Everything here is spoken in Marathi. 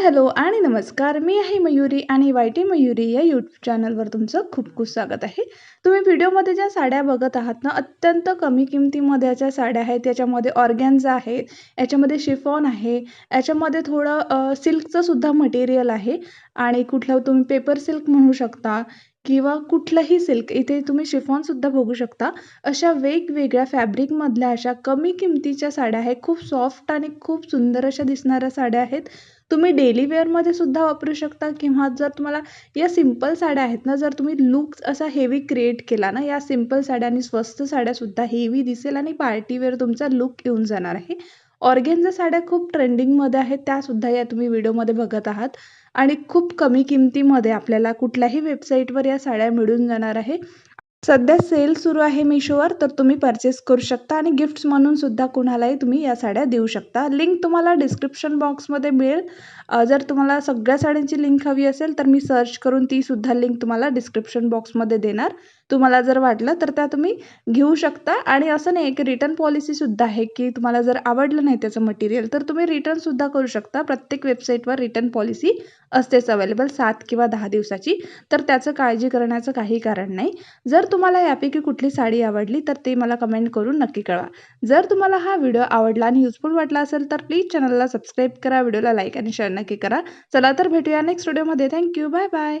हाय हॅलो आणि नमस्कार. मी आहे मयुरी आणि वाय टी मयुरी या यूट्यूब चॅनलवर तुमचं खूप खूप स्वागत आहे. तुम्ही व्हिडिओमध्ये ज्या साड्या बघत आहात ना अत्यंत कमी किमतीमध्ये ज्या साड्या आहेत याच्यामध्ये ऑर्गॅन्झा आहे याच्यामध्ये शिफॉन आहे याच्यामध्ये थोडं सिल्कचं सुद्धा मटेरियल आहे आणि कुठलं तुम्ही पेपर सिल्क म्हणू शकता किंवा कुठलंही सिल्क इथे तुम्ही शिफॉनसुद्धा बघू शकता. अशा वेगवेगळ्या फॅब्रिकमधल्या अशा कमी किमतीच्या साड्या आहेत. खूप सॉफ्ट आणि खूप सुंदर अशा दिसणाऱ्या साड्या आहेत. तुम्ही डेली वेअरमध्ये सुद्धा वापरू शकता किंवा जर तुम्हाला या सिंपल साड्या आहेत ना जर तुम्ही लुक असा हेवी क्रिएट केला ना या सिंपल साड्या आणि स्वस्त साड्यासुद्धा हेवी दिसेल आणि पार्टीवेअर तुमचा लुक येऊन जाणार आहे. ऑर्गेनच्या साड्या खूप ट्रेंडिंगमध्ये आहेत त्यासुद्धा या तुम्ही व्हिडिओमध्ये बघत आहात. आणि खूप कमी किमतीमध्ये आपल्याला कुठल्याही वेबसाईटवर या साड्या मिळून जाणार आहे. सध्या सेल सुरू आहे मिशोवर तर तुम्ही परचेस करू शकता आणि गिफ्ट्स म्हणून सुद्धा कुणालाही तुम्ही या साड्या देऊ शकता. लिंक तुम्हाला डिस्क्रिप्शन बॉक्समध्ये मिळेल. जर तुम्हाला सगळ्या साड्यांची लिंक हवी असेल तर मी सर्च करून ती सुद्धा लिंक तुम्हाला डिस्क्रिप्शन बॉक्समध्ये देणार. तुम्हाला जर वाटलं तर त्या तुम्ही घेऊ शकता. आणि असं नाही की रिटर्न पॉलिसीसुद्धा आहे की तुम्हाला जर आवडलं नाही त्याचं मटेरियल तर तुम्ही रिटर्नसुद्धा करू शकता. प्रत्येक वेबसाईटवर रिटर्न पॉलिसी असतेच अवेलेबल सात किंवा दहा दिवसाची. तर त्याचं काळजी करण्याचं काही कारण नाही. जर तुम्हाला यापैकी कुठली साडी आवडली तर ते मला कमेंट करून नक्की कळवा. जर तुम्हाला हा व्हिडिओ आवडला आणि युजफुल वाटला असेल तर प्लीज चॅनलला सबस्क्राईब करा व्हिडिओला लाईक आणि शेअर नक्की करा. चला तर भेटूया नेक्स्ट व्हिडिओमध्ये थँक्यू बाय बाय